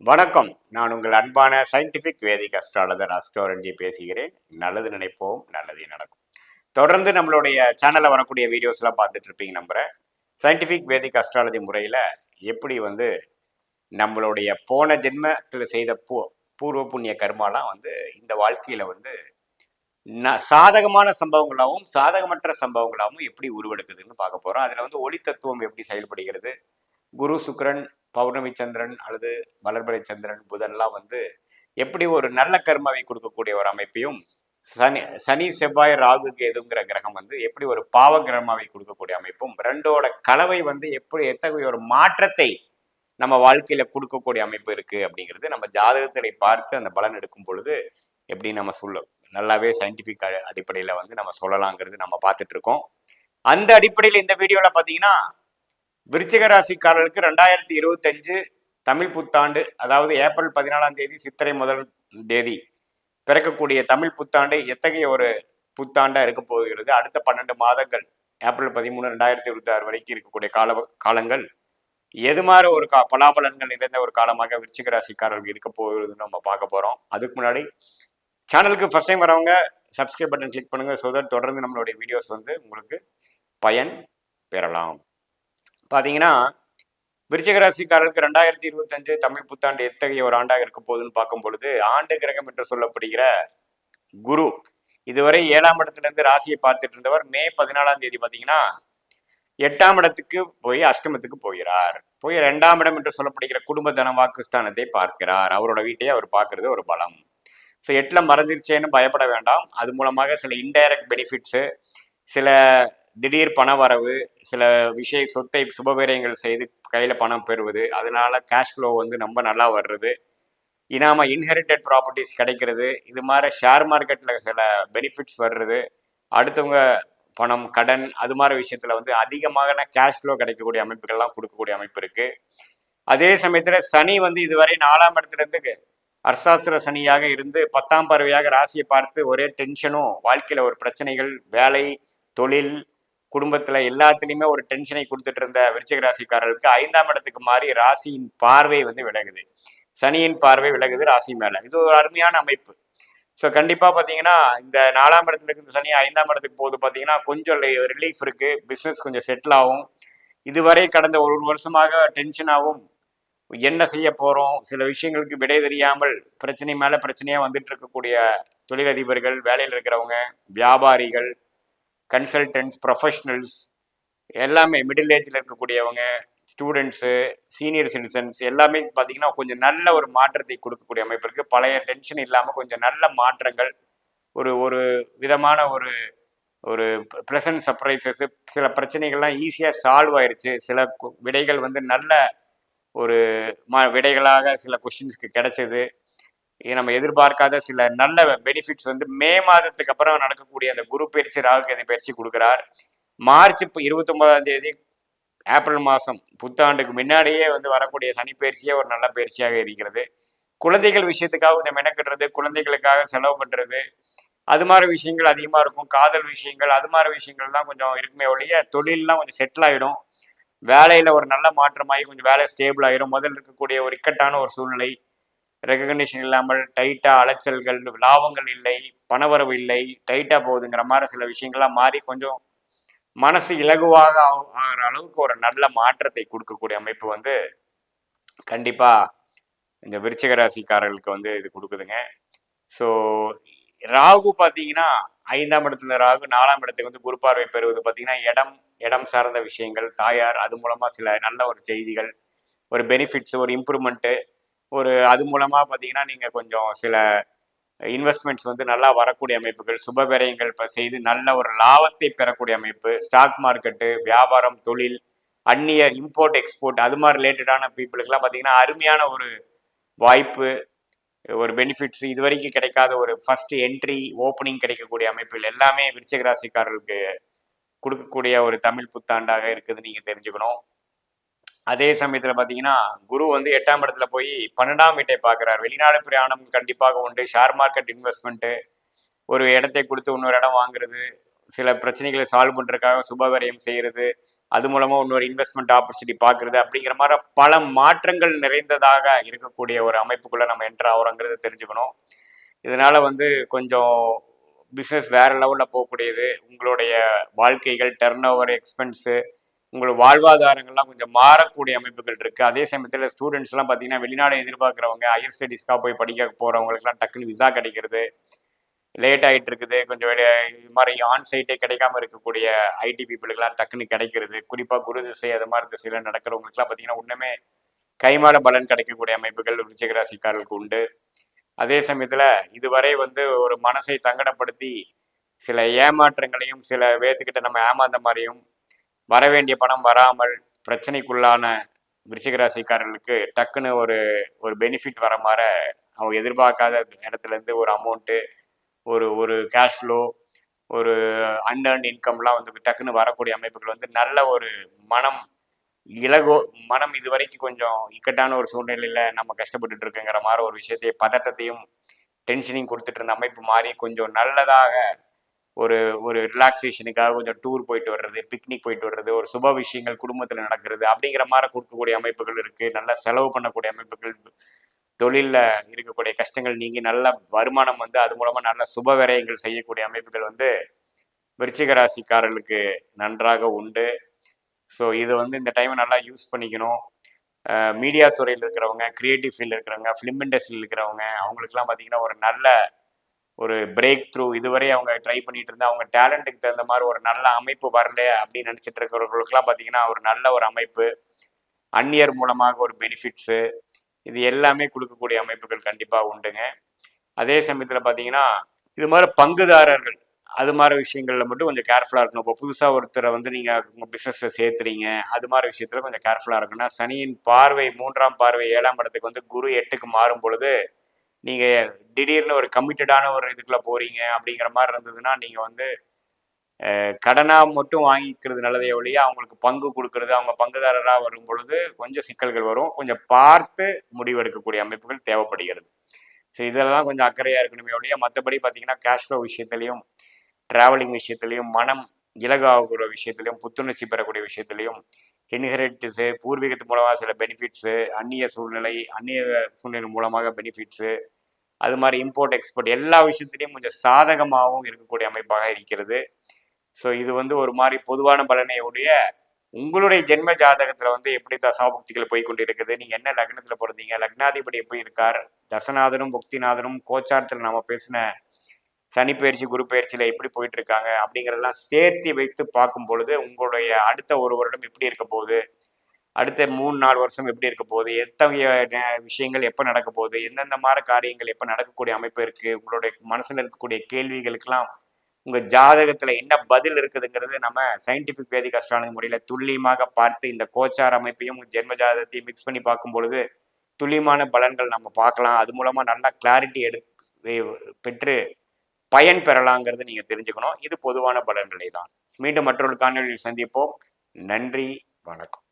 வணக்கம். நான் உங்கள் அன்பான சயின்டிஃபிக் வேதிக் அஸ்ட்ராலஜர் அஸ்ட்ரோரஞ்சி பேசுகிறேன். நல்லது நினைப்போம் நல்லதே நடக்கும். தொடர்ந்து நம்மளுடைய சேனலில் வரக்கூடிய வீடியோஸ்லாம் பார்த்துட்டு இருப்பீங்க நம்புகிறேன் சயின்டிஃபிக் வேதிக் அஸ்ட்ராலஜி முறையில் எப்படி வந்து நம்மளுடைய போன ஜென்மத்தில் செய்த பூ பூர்வ புண்ணிய கர்மாலாம் வந்து இந்த வாழ்க்கையில் வந்து ந- சாதகமான சம்பவங்களாகவும் சாதகமற்ற சம்பவங்களாகவும் எப்படி உருவெடுக்குதுன்னு பார்க்க போகிறோம் அதில் வந்து ஒளி தத்துவம் எப்படி செயல்படுகிறது? குரு சுக்கிரன் பௌர்ணமி சந்திரன் அல்லது வளர்பிறை சந்திரன் புதன்லாம் வந்து எப்படி ஒரு நல்ல கர்மாவை கொடுக்கக்கூடிய ஒரு அமைப்பையும் சனி சனி செவ்வாய் ராகு கேதுங்கிற கிரகம் வந்து எப்படி ஒரு பாவ கிரகமாவை கொடுக்கக்கூடிய அமைப்பும் ரெண்டோட கலவை வந்து எப்படி எத்தகைய ஒரு மாற்றத்தை நம்ம வாழ்க்கையில கொடுக்கக்கூடிய அமைப்பு இருக்கு அப்படிங்கிறது நம்ம ஜாதகத்தை பார்த்து அந்த பலன் எடுக்கும் பொழுது எப்படி நம்ம சொல்ல நல்லாவே சயின்டிபிக் அடிப்படையில வந்து நம்ம சொல்லலாங்கிறது நம்ம பார்த்துட்டு இருக்கோம். அந்த அடிப்படையில் இந்த வீடியோல பாத்தீங்கன்னா விருச்சிக ராசிக்காரர்களுக்கு ரெண்டாயிரத்தி இருபத்தஞ்சு தமிழ் புத்தாண்டு அதாவது ஏப்ரல் பதினாலாம் தேதி சித்திரை முதல் தேதி பிறக்கக்கூடிய தமிழ் புத்தாண்டு எத்தகைய ஒரு புத்தாண்டாக இருக்க போகிறது? அடுத்த பன்னெண்டு மாதங்கள் ஏப்ரல் பதிமூணு ரெண்டாயிரத்தி இருபத்தி ஆறு வரைக்கும் இருக்கக்கூடிய கால காலங்கள் எது மாதிரி ஒரு கா பலாபலன்கள் நிறைந்த ஒரு காலமாக விருச்சிக ராசிக்காரர்கள் இருக்க போகிறதுன்னு நம்ம பார்க்க போகிறோம் அதுக்கு முன்னாடி சேனலுக்கு ஃபர்ஸ்ட் டைம் வரவங்க சப்ஸ்கிரைப் பட்டன் கிளிக் பண்ணுங்கள் ஸோ தட் தொடர்ந்து நம்மளுடைய வீடியோஸ் வந்து உங்களுக்கு பயன் பெறலாம். பார்த்தீங்கன்னா விருச்சிக ராசிக்காரருக்கு ரெண்டாயிரத்தி இருபத்தஞ்சு தமிழ் புத்தாண்டு எத்தகைய ஒரு ஆண்டாக இருக்க போகுதுன்னு பார்க்கும் பொழுது ஆண்டு கிரகம் என்று சொல்லப்படுகிற குரு. இதுவரை ஏழாம் இடத்துலேருந்து ராசியை பார்த்துட்டு இருந்தவர் மே பதினாலாம் தேதி பார்த்தீங்கன்னா எட்டாம் இடத்துக்கு போய் அஷ்டமத்துக்கு போகிறார். போய் ரெண்டாம் இடம் என்று சொல்லப்படுகிற குடும்ப தன வாக்குஸ்தானத்தை பார்க்கிறார். அவரோட வீட்டையே அவர் பார்க்கறது ஒரு பலம். ஸோ எட்டில் மறந்துருச்சேன்னு பயப்பட வேண்டாம். அது மூலமாக சில இன்டைரக்ட் பெனிஃபிட்ஸு சில திடீர் பண வரவு சில விஷய சொத்தை சுபவிரயங்கள் செய்து கையில் பணம் பெறுவது அதனால கேஷ் ஃப்ளோ வந்து ரொம்ப நல்லா வர்றது. இனாம இன்ஹெரிட்டட் ப்ராப்பர்ட்டிஸ் கிடைக்கிறது இது மாதிரி ஷேர் மார்க்கெட்டில் சில பெனிஃபிட்ஸ் வர்றது. அடுத்தவங்க பணம் கடன் அது மாதிரி விஷயத்தில் வந்து அதிகமான கேஷ் ஃப்ளோ கிடைக்கக்கூடிய அமைப்புகள்லாம் கொடுக்கக்கூடிய அமைப்பு இருக்குது அதே சமயத்தில் சனி வந்து இதுவரை நாலாம் இடத்துலேருந்து அர்சாஸ்திர சனியாக இருந்து பத்தாம் பறவையாக ராசியை பார்த்து ஒரே டென்ஷனும் வாழ்க்கையில் ஒரு பிரச்சனைகள் வேலை தொழில் குடும்பத்துல எல்லாத்துலயுமே ஒரு டென்ஷனை கொடுத்துட்டு இருந்த விருச்சிக ராசிக்காரர்களுக்கு ஐந்தாம் இடத்துக்கு மாறி ராசியின் பார்வை வந்து விலகுது. சனியின் பார்வை விலகுது ராசி மேல. இது ஒரு அருமையான அமைப்பு. ஸோ கண்டிப்பாக பார்த்தீங்கன்னா இந்த நாலாம் இடத்துல இருக்கிற சனி ஐந்தாம் இடத்துக்கு போகுது பார்த்தீங்கன்னா கொஞ்சம் ரிலீஃப் இருக்கு. பிஸ்னஸ் கொஞ்சம் செட்டில் ஆகும். இதுவரை கடந்த ஒரு வருஷமாக டென்ஷனாகவும் என்ன செய்ய போகிறோம் சில விஷயங்களுக்கு விடை தெரியாமல் பிரச்சனை மேலே பிரச்சனையாக வந்துட்டு இருக்கக்கூடிய தொழிலதிபர்கள் வேலையில் இருக்கிறவங்க வியாபாரிகள் கன்சல்டன்ட்ஸ் ப்ரொஃபஷ்னல்ஸ் எல்லாமே மிடில் ஏஜில் இருக்கக்கூடியவங்க ஸ்டூடெண்ட்ஸு சீனியர் சிட்டிசன்ஸ் எல்லாமே பார்த்தீங்கன்னா கொஞ்சம் நல்ல ஒரு மாற்றத்தை கொடுக்கக்கூடிய அமைப்பு இருக்குது பழைய டென்ஷன் இல்லாமல் கொஞ்சம் நல்ல மாற்றங்கள் ஒரு ஒரு விதமான ஒரு ஒரு ப்ரெசன்ட் சர்ப்ரைசஸ் சில பிரச்சனைகள்லாம் ஈஸியாக சால்வ் ஆயிடுச்சு சில விடைகள் வந்து நல்ல ஒரு ம விடைகளாக சில கொஷின்ஸ்க்கு கிடைச்சது. நம்ம எதிர்பார்க்காத சில நல்ல பெனிஃபிட்ஸ் வந்து மே மாதத்துக்கு அப்புறம் நடக்கக்கூடிய அந்த குரு பயிற்சி ராகுகேது பயிற்சி கொடுக்குறார். மார்ச் இப்போ இருபத்தொன்பதாம் தேதி ஏப்ரல் மாதம் புத்தாண்டுக்கு முன்னாடியே வந்து வரக்கூடிய சனி பயிற்சியே ஒரு நல்ல பயிற்சியாக இருக்கிறது. குழந்தைகள் விஷயத்துக்காக கொஞ்சம் மெனக்கிடுறது குழந்தைகளுக்காக செலவு பண்ணுறது அது மாதிரி விஷயங்கள் அதிகமாக இருக்கும். காதல் விஷயங்கள் அது மாதிரி விஷயங்கள் தான் கொஞ்சம் இருக்குமே ஒழிய தொழிலெலாம் கொஞ்சம் செட்டில் ஆகிடும் வேலையில் ஒரு நல்ல மாற்றமாகி கொஞ்சம் வேலை ஸ்டேபிள் ஆகிடும் முதல்ல இருக்கக்கூடிய ஒரு இக்கட்டான ஒரு சூழ்நிலை. ரெகக்னிஷன் இல்லாமல் டைட்டாக அலைச்சல்கள் லாபங்கள் இல்லை பணவரவு இல்லை டைட்டாக போகுதுங்கிற மாதிரி சில விஷயங்கள்லாம் மாறி கொஞ்சம் மனசு இலகுவாக ஆகிற அளவுக்கு ஒரு நல்ல மாற்றத்தை கொடுக்கக்கூடிய அமைப்பு வந்து கண்டிப்பா இந்த விருச்சிக ராசிக்காரர்களுக்கு வந்து இது கொடுக்குதுங்க. ஸோ ராகு பார்த்தீங்கன்னா ஐந்தாம் இடத்துல ராகு நாலாம் இடத்துக்கு வந்து குரு பார்வை பெறுவது பார்த்தீங்கன்னா இடம் இடம் சார்ந்த விஷயங்கள் தாயார் அது மூலமா சில நல்ல ஒரு செய்திகள் ஒரு பெனிஃபிட்ஸ் ஒரு இம்ப்ரூவ்மெண்ட்டு ஒரு அது மூலமாக பார்த்தீங்கன்னா நீங்கள் கொஞ்சம் சில இன்வெஸ்ட்மெண்ட்ஸ் வந்து நல்லா வரக்கூடிய அமைப்புகள் சுப இப்போ செய்து நல்ல ஒரு லாபத்தை பெறக்கூடிய அமைப்பு ஸ்டாக் மார்க்கெட்டு வியாபாரம் தொழில் அந்நியர் இம்போர்ட் எக்ஸ்போர்ட் அது மாதிரி ரிலேட்டடான பீப்புளுக்கெல்லாம் பார்த்தீங்கன்னா அருமையான ஒரு வாய்ப்பு ஒரு பெனிஃபிட்ஸ் இது வரைக்கும் கிடைக்காத ஒரு ஃபர்ஸ்ட் என்ட்ரி ஓப்பனிங் கிடைக்கக்கூடிய அமைப்புகள் எல்லாமே விருச்சிகராசிக்காரர்களுக்கு கொடுக்கக்கூடிய ஒரு தமிழ் புத்தாண்டாக இருக்குதுன்னு நீங்கள் தெரிஞ்சுக்கணும். அதே சமயத்துல பாத்தீங்கன்னா குரு வந்து எட்டாம் இடத்துல போய் பன்னெண்டாம் வீட்டை பார்க்கிறார் வெளிநாடு பிரயாணம் கண்டிப்பாக உண்டு. ஷேர் மார்க்கெட் இன்வெஸ்ட்மெண்ட் ஒரு இடத்தை கொடுத்து இன்னொரு இடம் வாங்குறது சில பிரச்சனைகளை சால்வ் பண்றதுக்காக சுபவரியம் செய்கிறது செய்யறது அது மூலமாக இன்னொரு இன்வெஸ்ட்மெண்ட் ஆப்பர்ச்சுனிட்டி பார்க்குறது அப்படிங்கிற மாதிரி பல மாற்றங்கள் நிறைந்ததாக இருக்கக்கூடிய ஒரு அமைப்புக்குள்ளே நம்ம என்ட்ரு ஆகிறோங்கிறத தெரிஞ்சுக்கணும். இதனால் வந்து கொஞ்சம் பிஸ்னஸ் வேறு லெவலில் போகக்கூடியது. உங்களுடைய வாழ்க்கைகள் டர்ன் ஓவர் எக்ஸ்பென்ஸு உங்களோட வாழ்வாதாரங்கள்லாம் கொஞ்சம் மாறக்கூடிய அமைப்புகள் இருக்குது அதே சமயத்தில் ஸ்டூடெண்ட்ஸ்லாம் பார்த்தீங்கன்னா வெளிநாடு எதிர்பார்க்குறவங்க ஹையர் ஸ்டடீஸ்க்காக போய் படிக்க போகிறவங்களுக்குலாம் டக்குன்னு விசா கிடைக்கிறது. லேட் ஆகிட்டு இருக்குது. கொஞ்சம் இது மாதிரி ஆன் சைட்டே கிடைக்காம இருக்கக்கூடிய ஐடி பீப்புளுக்குலாம் டக்குன்னு கிடைக்கிறது. குறிப்பாக குரு திசை அது மாதிரி திசையில் நடக்கிறவங்களுக்குலாம் பார்த்தீங்கன்னா ஒன்றுமே கைமாட பலன் கிடைக்கக்கூடிய அமைப்புகள் விருச்சிகராசிக்காரர்களுக்கு உண்டு. அதே சமயத்தில் இதுவரை வந்து ஒரு மனசை சங்கடப்படுத்தி சில ஏமாற்றங்களையும் சில வேத்துக்கிட்ட நம்ம ஏமாந்த மாதிரியும் வர வேண்டிய பணம் வராமல் பிரச்சனைக்குள்ளான விருச்சிகராசிக்காரர்களுக்கு டக்குன்னு ஒரு ஒரு பெனிஃபிட் வர மாதிரி அவங்க எதிர்பார்க்காத இடத்துல ஒரு அமௌண்ட்டு ஒரு ஒரு கேஷ் ஃப்ளோ ஒரு அன்அர்ன் இன்கம்லாம் வந்து டக்குன்னு வரக்கூடிய அமைப்புகள் வந்து நல்ல ஒரு மனம் இலகோ மனம் இது வரைக்கும் கொஞ்சம் இக்கட்டான ஒரு சூழ்நிலையில் நம்ம கஷ்டப்பட்டுட்டு இருக்குங்கிற மாதிரி ஒரு விஷயத்தையும் பதட்டத்தையும் டென்ஷனையும் கொடுத்துட்டு இருந்த அமைப்பு மாறி கொஞ்சம் நல்லதாக ஒரு ஒரு ரிலாக்ஸேஷனுக்காக கொஞ்சம் டூர் போயிட்டு வர்றது பிக்னிக் போயிட்டு வர்றது ஒரு சுப விஷயங்கள் குடும்பத்தில் நடக்கிறது அப்படிங்கிற மாதிரி கொடுக்கக்கூடிய அமைப்புகள் இருக்குது நல்லா செலவு பண்ணக்கூடிய அமைப்புகள் தொழிலில் இருக்கக்கூடிய கஷ்டங்கள் நீங்கி நல்ல வருமானம் வந்து அது மூலமாக நல்ல சுப விரயங்கள் செய்யக்கூடிய அமைப்புகள் வந்து விருச்சிக ராசிக்காரர்களுக்கு நன்றாக உண்டு. ஸோ இது வந்து இந்த டைமை நல்லா யூஸ் பண்ணிக்கணும். மீடியா துறையில் இருக்கிறவங்க க்ரியேட்டிவ் ஃபீல்டில் இருக்கிறவங்க ஃபிலிம் இண்டஸ்ட்ரியில் இருக்கிறவங்க அவங்களுக்குலாம் பார்த்தீங்கன்னா ஒரு நல்ல ஒரு பிரேக் த்ரூ இதுவரை அவங்க ட்ரை பண்ணிட்டு இருந்தா அவங்க டேலண்ட்டுக்கு தகுந்த மாதிரி ஒரு நல்ல அமைப்பு வரல அப்படின்னு நினச்சிட்டு இருக்கிறவங்களுக்குலாம் பார்த்தீங்கன்னா ஒரு நல்ல ஒரு அமைப்பு அந்நியர் மூலமாக ஒரு பெனிஃபிட்ஸு இது எல்லாமே கொடுக்கக்கூடிய அமைப்புகள் கண்டிப்பாக உண்டுங்க. அதே சமயத்தில் பார்த்தீங்கன்னா இது மாதிரி பங்குதாரர்கள் அது மாதிரி விஷயங்களில் மட்டும் கொஞ்சம் கேர்ஃபுல்லாக இருக்கணும். இப்போ புதுசாக ஒருத்தரை வந்து நீங்கள் உங்கள் பிஸ்னஸில் சேர்த்துறீங்க அது மாதிரி விஷயத்தில் கொஞ்சம் கேர்ஃபுல்லாக இருக்கணும் சனியின் பார்வை மூன்றாம் பார்வை ஏழாம் இடத்துக்கு வந்து குரு எட்டுக்கு மாறும் பொழுது நீங்கள் திடீர்னு ஒரு கமிட்டடான ஒரு இதுக்குள்ளே போகிறீங்க அப்படிங்கிற மாதிரி இருந்ததுன்னா நீங்கள் வந்து கடனாக மட்டும் வாங்கிக்கிறது நல்லதே ஒழிய அவங்களுக்கு பங்கு கொடுக்கறது அவங்க பங்குதாரராக வரும் பொழுது கொஞ்சம் சிக்கல்கள் வரும். கொஞ்சம் பார்த்து முடிவெடுக்கக்கூடிய அமைப்புகள் தேவைப்படுகிறது. ஸோ இதெல்லாம் கொஞ்சம் அக்கறையாக இருக்கணுமே ஒழிய மற்றபடி பார்த்தீங்கன்னா கேஷ் ஃப்ளோ விஷயத்துலையும் ட்ராவலிங் விஷயத்துலையும் மனம் இலகாகிற விஷயத்துலையும் புத்துணர்ச்சி பெறக்கூடிய விஷயத்துலையும் இன்ஹெரிட்டிஸு பூர்வீகத்து மூலமாக சில பெனிஃபிட்ஸு அந்நிய சூழ்நிலை அந்நிய சூழ்நிலை மூலமாக பெனிஃபிட்ஸு அது மாதிரி இம்போர்ட் எக்ஸ்போர்ட் எல்லா விஷயத்துலையும் கொஞ்சம் சாதகமாகவும் இருக்கக்கூடிய அமைப்பாக இருக்கிறது. ஸோ இது வந்து ஒரு மாதிரி பொதுவான பலனையுடைய உங்களுடைய ஜென்ம ஜாதகத்தில் வந்து எப்படி தசாபுக்திகள் போய் கொண்டு இருக்குது நீங்கள் என்ன லக்னத்தில் பிறந்தீங்க லக்னாதிபதி எப்படி இருக்கார் தசநாதனும் புக்திநாதனும் கோச்சாரத்தில் நாம் பேசின சனி பயிற்சி குரு பயிற்சியில் எப்படி போயிட்டு இருக்காங்க அப்படிங்கிறதெல்லாம் சேர்த்து வைத்து பார்க்கும் பொழுது உங்களுடைய அடுத்த ஒரு வருடம் எப்படி இருக்க போகுது? அடுத்த மூணு நாலு வருஷம் எப்படி இருக்க போகுது? எத்தகைய விஷயங்கள் எப்போ நடக்க போகுது? எந்தெந்த மாதிரி காரியங்கள் எப்போ நடக்கக்கூடிய அமைப்பு இருக்குது உங்களுடைய மனசில் இருக்கக்கூடிய கேள்விகளுக்கெல்லாம் உங்கள் ஜாதகத்தில் என்ன பதில் இருக்குதுங்கிறது நம்ம சயின்டிஃபிக் வேதிக் அஸ்ட்ராலஜி முறையில் துல்லியமாக பார்த்து இந்த கோச்சார் அமைப்பையும் ஜென்ம ஜாதகத்தையும் மிக்ஸ் பண்ணி பார்க்கும் பொழுது துல்லியமான பலன்கள் நம்ம பார்க்கலாம். அது மூலமாக நல்லா கிளாரிட்டி எடு பெற்று பயன் பெறலாங்கிறது நீங்க தெரிஞ்சுக்கணும். இது பொதுவான பலன்களை தான் மீண்டும் மற்றொரு காணொலியில் சந்திப்போம். நன்றி வணக்கம்.